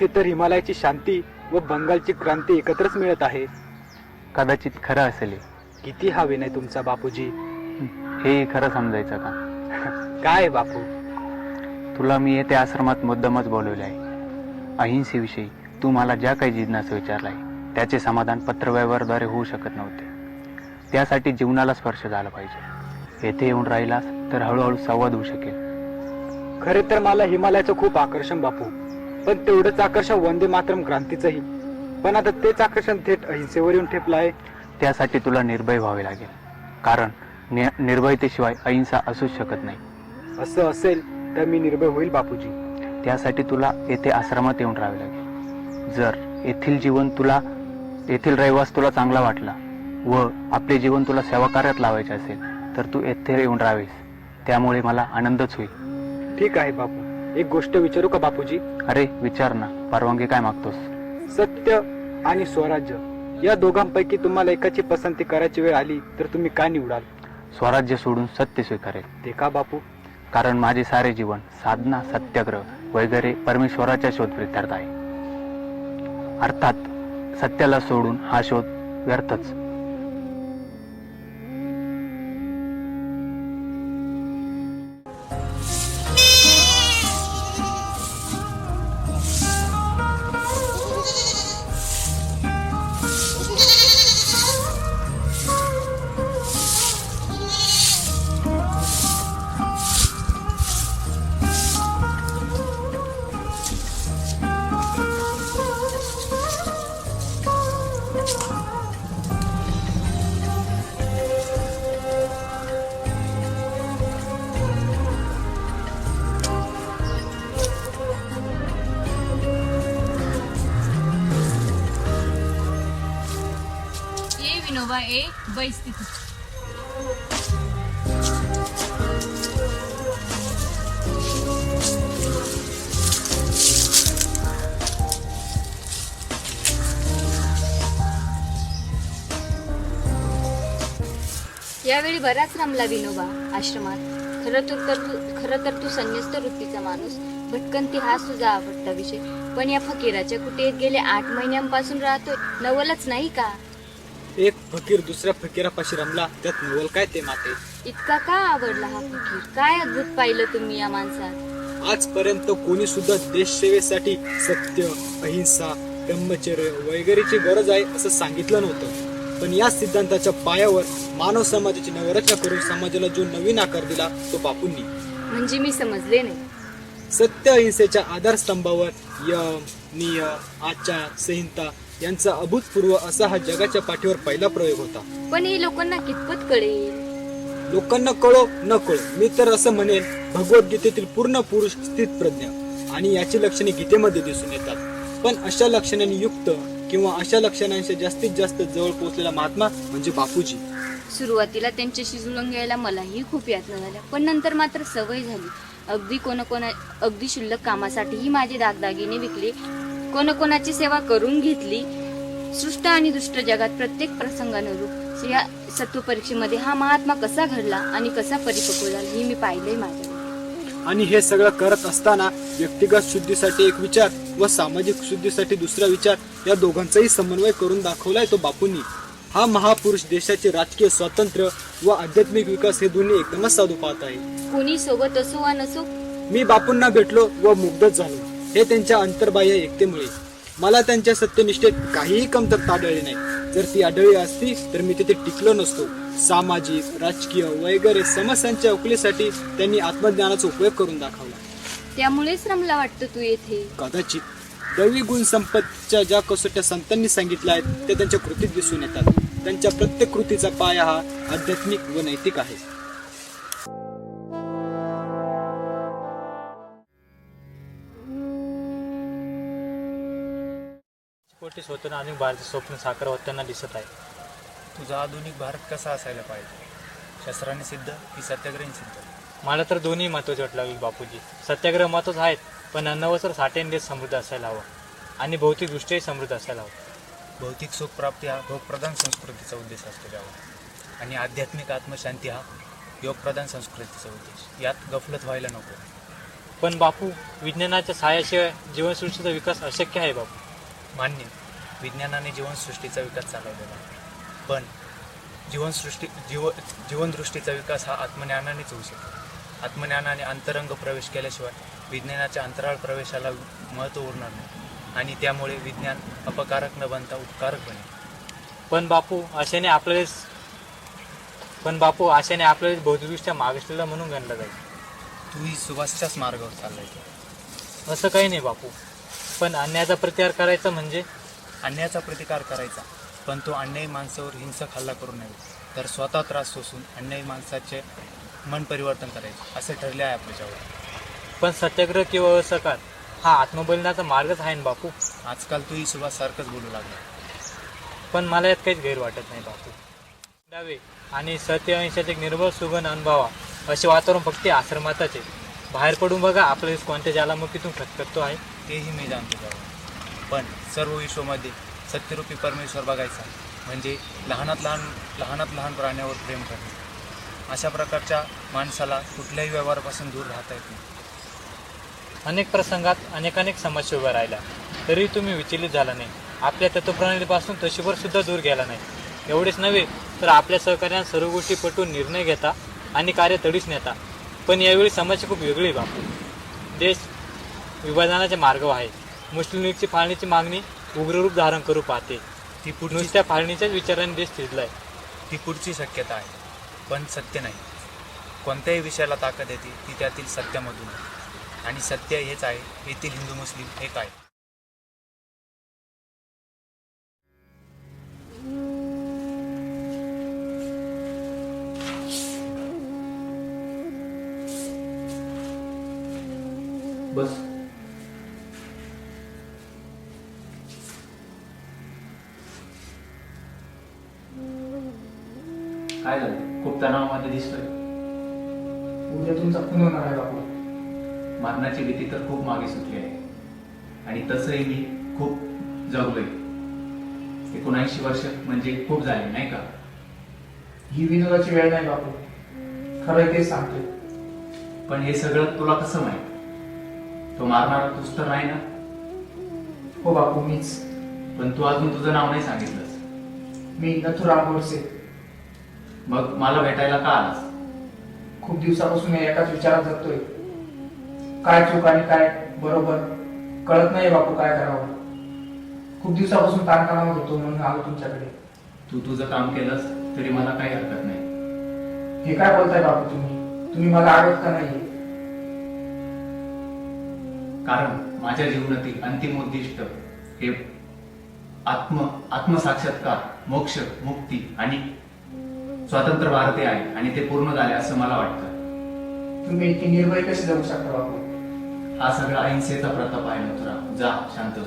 येथे तर हिमालयाची शांती व बंगालची क्रांती एकत्रच मिळत आहे. कदाचित खरं असेल. किती हा विनय तुमचा बापूजी? हे खरं समजायचं का? काय बापू? तुला मी येथे आश्रमात मुद्दामच बोलवले आहे. अहिंसेविषयी तू मला ज्या काही जिज्ञासा विचारलाय त्याचे समाधान पत्रव्यवहाराद्वारे होऊ शकत नव्हते. त्यासाठी जीवनाला स्पर्श झाला पाहिजे. येथे येऊन राहिलास तर हळूहळू संवाद होऊ शकेल. खरे तर मला हिमालयाचं खूप आकर्षण बापू. पण तेवढंच आकर्षण वंदे मातरम क्रांतीचंही. पण आता तेच आकर्षण थेट अहिंसेवर येऊन ठेपलं आहे. त्यासाठी तुला निर्भय व्हावे लागेल. कारण नि- निर्भयतेशिवाय अहिंसा असूच शकत नाही. असं असेल तर मी निर्भय होईल बापूजी. त्यासाठी तुला येथे आश्रमात येऊन राहावे लागेल. जर येथील जीवन तुला येथील रहिवास तुला चांगला वाटला व आपले जीवन तुला सेवा कार्यात लावायचे असेल तर तू येथे येऊन राहावेस. त्यामुळे मला आनंदच होईल. ठीक आहे बापू. एक गोष्ट विचारू का बापूजी? अरे विचार ना. परवानगी काय मागतोस? सत्य आणि स्वराज्य. या दोघांपैकी तुम्हाला एकाची पसंती करायची वेळ आली तर तुम्ही काय निवडाल? स्वराज्य सोडून सत्य स्वीकारेल. ते का बापू? कारण माझे सारे जीवन साधना सत्याग्रह वगैरे परमेश्वराच्या शोध प्रित्यार्थ आहे. अर्थात सत्याला सोडून हा शोध व्यर्थच. ये ए बैस यावेळी बराच रमला विनोबा आश्रमात. खरं तर तर तू खरं तर तू संन्यस्त वृत्तीचा माणूस. भटकंती हाच तुझा आवडता विषय. पण या फकीराच्या कुटीत गेले आठ महिन्यांपासून राहतोय? नवलच नाही का? एक फकीर दुसऱ्या फकीरापाशी रमला. त्यात नवल काय ते माते? इतका का आवडला हा फकीर? काय अद्भुत पाहिलं तुम्ही या माणसात? आजपर्यंत कोणी सुद्धा देश सेवेसाठी सत्य अहिंसा ब्रह्मचर्य वगैरेची गरज आहे असं सांगितलं नव्हतं. पण या सिद्धांताच्या पायावर मानव समाजाची नवरचना करून समाजाला जो नवीन आकार दिला तो बापूंनी. म्हणजे मी समजले नाही. सत्य अहिंसेच्या आधारस्तंभावर यम नियम आचार संहिता यांचा अभूतपूर्व असा हा जगाच्या पाठीवर पहिला प्रयोग होता. पण हे लोकांना कितपत कळेल? लोकांना कळो न कळो. मी तर असं म्हणेन भगवद्गीतेतील पूर्ण पुरुष स्थित प्रज्ञा आणि याची लक्षणे गीतेमध्ये दिसून येतात. पण अशा लक्षणांनी युक्त किंवा अशा लक्षणांशी जास्तीत जास्त जवळ पोहोचलेला महात्मा म्हणजे बापूजी. सुरुवातीला त्यांच्याशी जुळून घ्यायला मलाही खूप यातना झाल्या. पण नंतर मात्र सवय झाली. अगदी कोणाकोणा अगदी शुल्लक कामासाठीही माझे दागदागिने विकले. कोणाकोणाची सेवा करून घेतली? सृष्ट आणि दुष्ट जगात प्रत्येक प्रसंगानुरूप या सत्व परीक्षेमध्ये हा महात्मा कसा घडला आणि कसा परिपक्व झाला हे मी पाहिलंय माझ्या आणि हे सगळं करत असताना व्यक्तिगत शुद्धीसाठी एक विचार व सामाजिक शुद्धीसाठी दुसरा विचार या दोघांचाही समन्वय करून दाखवलाय तो बापूंनी. हा महापुरुष देशाचे राजकीय स्वातंत्र्य व आध्यात्मिक विकास हे दोन्ही एकदमच साधू पाहत आहे. कोणी सोबत असो वा नसो मी बापूंना भेटलो व मुग्धच झालो. हे त्यांच्या अंतर्बाह्य एकतेमुळे. मला त्यांच्या सत्यनिष्ठेत काहीही कमतरता आढळली नाही. जर ती आढळली असती तर मी तिथे टिकलो नसतो. सामाजिक राजकीय वगैरे समस्यांच्या उकलीसाठी त्यांनी आत्मज्ञानाचा उपयोग करून दाखवला. त्यामुळेच रमला वाटतं तू येथे. कदाचित दैवी गुण संपत्तीच्या ज्या कसोट्या संतांनी सांगितल्या आहेत त्या त्यांच्या कृतीत दिसून येतात. त्यांच्या प्रत्येक कृतीचा पाया हा आध्यात्मिक व नैतिक आहे. कोटी स्वतंत्र आणि भारत स्वप्न साकार होताना दिसत आहे. तुझा आधुनिक भारत कसा असायला पाहिजे? शस्त्राने सिद्ध की सत्याग्रही सिद्ध? मला तर दोन्ही महत्त्वाचे वाटू लागले बापूजी. सत्याग्रह महत्वाच आहेत पण अन्नवस्त्र साठ्याने देश समृद्ध असायला हवा. आणि भौतिकदृष्ट्याही समृद्ध असायला हवं. भौतिक सुख प्राप्ती हा भोगप्रधान संस्कृतीचा उद्देश असतो त्यावर. आणि आध्यात्मिक आत्मशांती हा योगप्रधान संस्कृतीचा उद्देश. यात गफलत व्हायला नको. पण बापू विज्ञानाच्या सहाय्याशिवाय जीवनसृष्टीचा विकास अशक्य आहे बापू. मान्य. विज्ञानाने जीवनसृष्टीचा विकास चालवलेला आहे. पण जीवनसृष्टी जीव जीवनदृष्टीचा विकास हा आत्मज्ञानानेच होऊ शकतो. आत्मज्ञानाने अंतरंग प्रवेश केल्याशिवाय विज्ञानाच्या अंतराळ प्रवेशाला महत्त्व उरणार नाही. आणि त्यामुळे विज्ञान अपकारक न बनता उपकारक बनेल. पण बापू आशेने आपल्याला पण बापू आशेने आपल्याला भौतिकदृष्ट्या मागासलेला म्हणून गणला जाईल. तूही सुभाषच्याच मार्गावर चाललाय. असं काही नाही बापू. पण अन्यायाचा प्रतिकार करायचा म्हणजे अन्यायाचा प्रतिकार करायचा पण तो अन्यायी माणसावर हिंसक हल्ला करू नये. तर स्वतः त्रास सोसून अन्यायी माणसाचे मन परिवर्तन करायचे असे ठरले आहे आपल्याच्यावर पण सत्याग्रह किंवा असकार हा आत्मबलिदानाचा मार्गच आहे ना बापू? आजकाल तूही सुभाषसारखंच बोलू लागला. पण मला यात काहीच गैर वाटत नाही बापू. डावे आणि सत्य अंशाचे निर्मळ सुगंध अनुभवा असे वातावरण फक्त आश्रमातच आहे. बाहेर पडून बघा आपला देश कोणत्या ज्वालामुखीतून खतखतो आहे. तेही मी जाणतो पण सर्व विश्वमध्ये सत्यरूपी परमेश्वर बघायचा. म्हणजे लहानात लहान लहानात लहान प्राण्यावर प्रेम करणे. अशा प्रकारच्या माणसाला कुठल्याही व्यवहारापासून दूर राहता येत नाही. अनेक प्रसंगात अनेकानेक समस्या उभ्या राहिल्या. तरी तुम्ही विचलित झाला नाही. आपल्या तत्वप्रणालीपासून तशीवर सुद्धा दूर गेला नाही. एवढेच नव्हे तर आपल्या सहकार्यांना सर्व गोष्टी पटवून निर्णय घेता आणि कार्य तडीच नेता. पण यावेळी समस्या खूप वेगळी आहे बापू देश विभाजनाचे मार्ग आहेत. मुस्लिम लीगची फाळणीची मागणी उग्ररूप धारण करू पाहते. ती पुढची नुसत्या फाळणीच्याच विचाराने देश थिजलाय ती पुढची शक्यता आहे पण सत्य नाही. कोणत्याही विषयाला ताकद येते ती त्यातील सत्यामधून. आणि सत्य हेच आहे येथील हिंदू मुस्लिम एक आहे. होणार आहे बापू. मरणाची भीती तर खूप मागे सुटली आहे. आणि तसंही मी खूप जगलोय. एकोणऐंशी वर्ष म्हणजे खूप झाले नाही का? ही विनोदाची वेळ नाही बापू. खरं तेच सांगतोय. पण हे सगळं तुला कसं माहीत? तो मारणारा तूच तर नाही ना? हो बापू मीच. पण तू अजून तुझं नाव नाही सांगितलंस. मी नथुराम गोडसे मग मला भेटायला का आलास? खूप दिवसापासून एकाच विचारात जगतोय. काय चूक आणि काय बरोबर? कळत नाही बापू काय करावं. खूप दिवसापासून ताणतणाव होतो म्हणून आलो तुमच्याकडे. तू तुझं काम केलंस तरी मला काही हरकत नाही. हे काय बोलताय बापू तुम्ही? तुम्ही मला आवडत का नाही कारण माझ्या जीवनातील अंतिम उद्दिष्ट हे आत्म आत्मसाक्षात्कार मोक्ष मुक्ती आणि स्वतंत्र भारतीय आहे आणि ते पूर्ण झाले असं मला वाटतं. तुम्ही इतकी निर्भय कशी जगू शकता बापू? हा सगळा अहिंसेचा प्रताप आहे मथुरा. जा शांत हो.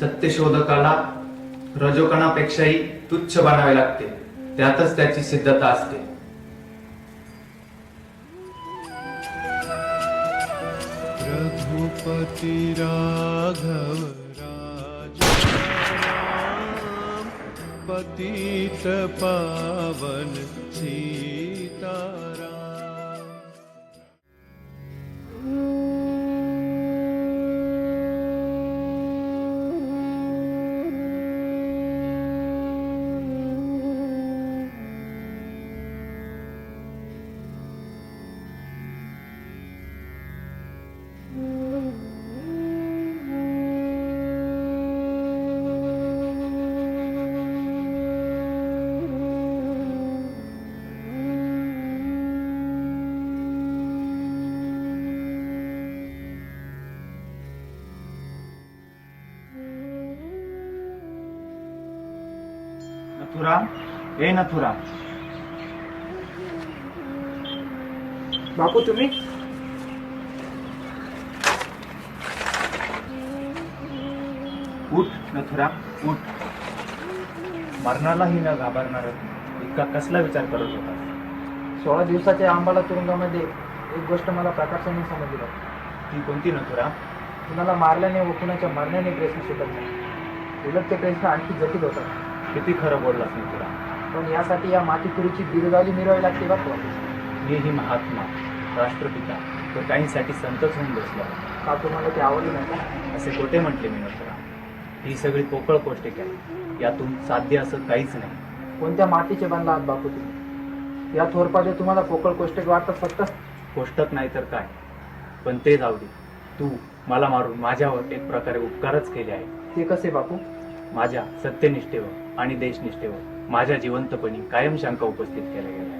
सत्यशोधकाला रजोकणापेक्षाही तुच्छ बनावे लागते. त्यातच त्याची सिद्धता असते. रघुपती राघव राजा पतित पावन सी नथुराम ए नथुराम बापू तुम्ही? उठ नथुराम उठ. मरणालाही न घाबरणार. इतका कसला विचार करत होता. सोळा दिवसाच्या आंबाला तुरुंगामध्ये एक गोष्ट मला प्रकाशाने समजली. ती कोणती नथुराम कुणाला मारल्याने व कुणाच्या मरण्याने प्रश्न सुटत नाही. उलट ते प्रश्न आणखी जटिल होतात. किती खरं बोललास नथुराम पण यासाठी या मातीपुरीची बिरुदावली मिरवावी लागते बापू मी ही महात्मा राष्ट्रपिता. तो काहींसाठी संतच होऊन बसलो. का तुम्हाला ते आवडलं नाही का? असे कोठे म्हटले मी नथुराम ही सगळी पोकळ पौष्टिक आहे यातून साध्य असं काहीच नाही. कोणत्या मातीचे बनला आहात बापू तुम्ही? या थोरपाचे तुम्हाला पोकळ कोष्टक वाटतात फक्त? कोष्टक नाही तर काय? पण ते जाऊ दे. तू मला मारून माझ्यावर एक प्रकारे उपकारच केले आहे. ते कसे बापू? माझ्या सत्यनिष्ठेवर. आणि देशनिष्ठेवर माझ्या जिवंतपणी कायम शंका उपस्थित केल्या गेल्या.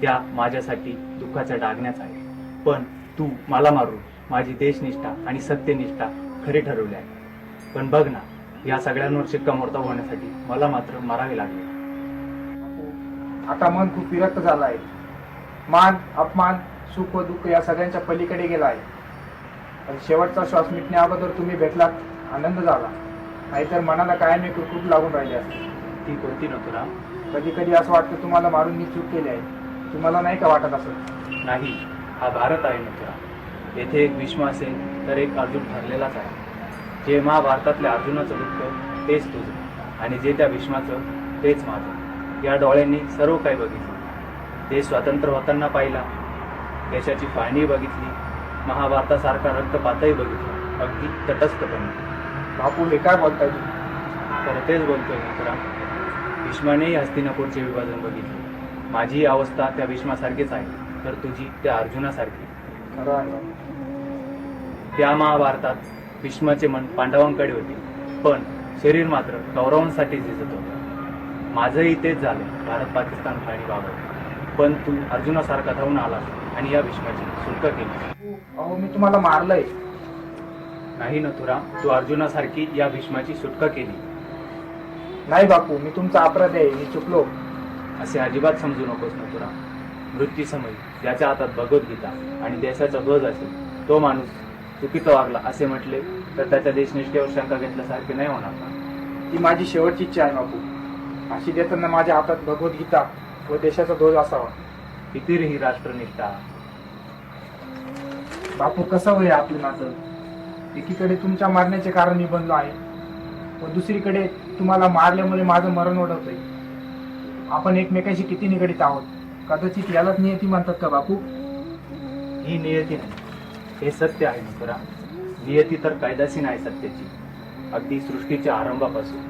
त्या माझ्यासाठी दुःखाच्या डागण्याच आहे पण तू मला मारून माझी देशनिष्ठा आणि सत्यनिष्ठा खरी ठरवली आहे पण बघ ना या सगळ्यांवर शिक्कामोर्तब होण्यासाठी मला मात्र मारावे लागले. आता मन खूप विरक्त झालं आहे. मान अपमान सुख व दुःख या सगळ्यांच्या पलीकडे गेला आहे. शेवटचा श्वास मिटण्या अगोदर तुम्ही भेटलात आनंद झाला. नाहीतर मनाला कायमी कुरकुट लागून राहिले असते. ती कोणती नथुराम कधी कधी असं वाटतं तुम्हाला मारून मी चूक केली आहे. तुम्हाला नाही का वाटत असं? नाही हा भारत आहे मित्र येथे एक भीष्म असेल तर एक अर्जुन ठरलेलाच आहे. जे महाभारतातल्या अर्जुनाचं दुःख तेच तुझं. आणि जे त्या भीष्माचं तेच माझं. या डोळ्यांनी सर्व काही बघितलं. देश स्वतंत्र होताना पाहिला देशाची फाळणी बघितली महाभारतासारखा रक्तपातही बघितला. अगदी तटस्थपणे. बापू हे काय बोलताय? तर तेच बोलतोय मित्रा. भीष्मानेही हस्तिनापूरचे विभाजन बघितले. माझी अवस्था त्या भीष्मासारखीच आहे तर तुझी त्या अर्जुनासारखी. खरं आहे बापू. त्या महाभारतात भीष्माचे मन पांडवांकडे होते पण शरीर मात्र कौरवांसाठी झिजत होतं. माझंही तेच झालं भारत पाकिस्तान फाळणीबाबत पण तू अर्जुनासारखा धावून आलास आणि या भीष्माची सुटका केली. अहो मी तुम्हाला मारलंय. नाही नथुराम तू अर्जुनासारखी या भीष्माची सुटका केली. नाही बापू मी तुमचा अपराध आहे मी चुकलो. असे अजिबात समजू नकोस नथुराम मृत्यूसमयी ज्याच्या हातात भगवद्गीता आणि देशाचा ध्वज असेल तो माणूस चुकीचा वागला असे म्हटले तर त्याच्या देशनिष्ठेवर शंका घेतल्यासारखे नाही होणार ना. ती माझी शेवटची इच्छा आहे बापू. फाशी देताना माझ्या हातात भगवद्गीता व देशाचा ध्वज असावा. किती रे ही राष्ट्रनिष्ठा. बापू कसं होय आपलं नातं एकीकडे तुमच्या मारण्याचे कारण मी बनलो आहे व दुसरीकडे तुम्हाला मारल्यामुळे माझं मरण ओढवतंय. आपण एकमेकांशी किती निगडीत आहोत? कदाचित यालाच नियती म्हणतात का बापू? ही नियती नाही. हे सत्य आहे मित्रा. नियती तर कायदासी नाही सत्याची. अगदी सृष्टीच्या आरंभापासून.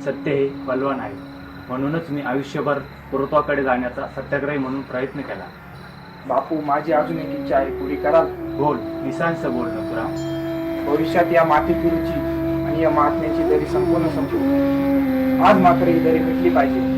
सत्य हे बलवान आहे. म्हणूनच मी आयुष्यभर पूर्वत्वाकडे जाण्याचा सत्याग्रही म्हणून प्रयत्न केला. बापू माझी अजून एक इच्छा आहे. पुरी कराल बोल. निसांस बोल नथुरा भविष्यात या मातीपुरीची आणि या महात्म्याची दरी संपूर्ण संपू. आज मात्र ही दरी भेटली पाहिजे.